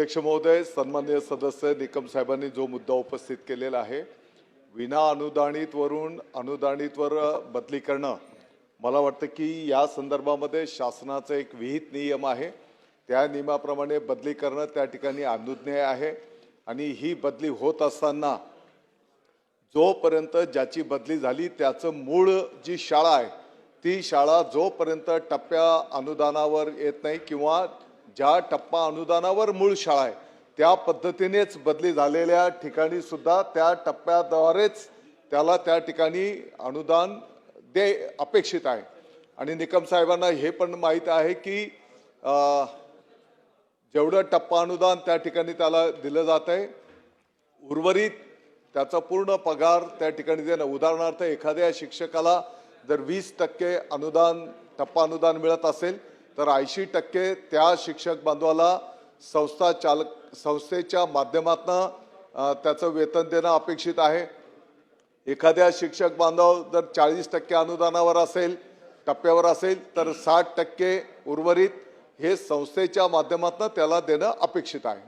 अध्यक्ष महोदय सन्मान्य सदस्य निकम साहेबांनी जो मुद्दा उपस्थित केलेला आहे विना अनुदानित वरून अनुदानितवर बदली करणं मला वाटतं की या संदर्भामध्ये शासनाचा एक विहित नियम आहे. त्या नियमाप्रमाणे बदली करणं त्या ठिकाणी अनुज्ञेय आहे आणि ही बदली होत असताना जोपर्यंत ज्याची बदली झाली त्याचं मूळ जी शाळा आहे ती शाळा जोपर्यंत टप्प्या अनुदानावर येत नाही किंवा ज्या टप्पा अनुदानावर मूळ शाळा आहे त्या पद्धतीनेच बदली झालेल्या ठिकाणी सुद्धा त्या टप्प्याद्वारेच त्याला त्या ठिकाणी अनुदान दे अपेक्षित आहे. आणि निकम साहेबांना हे पण माहीत आहे की जेवढं टप्पा अनुदान त्या ठिकाणी त्याला दिलं जात आहे उर्वरित त्याचा पूर्ण पगार त्या ठिकाणी देणं. उदाहरणार्थ एखाद्या शिक्षकाला जर वीस टक्के अनुदान टप्पा अनुदान मिळत असेल तर ऐंशी टक्के त्या शिक्षक बांधवाला संस्था चालक संस्थेच्या माध्यमातनं त्याचं वेतन देणं अपेक्षित आहे. एखाद्या शिक्षक बांधव जर चाळीस टक्के अनुदानावर असेल टप्प्यावर असेल तर साठ टक्के उर्वरित हे संस्थेच्या माध्यमातून त्याला देणं अपेक्षित आहे.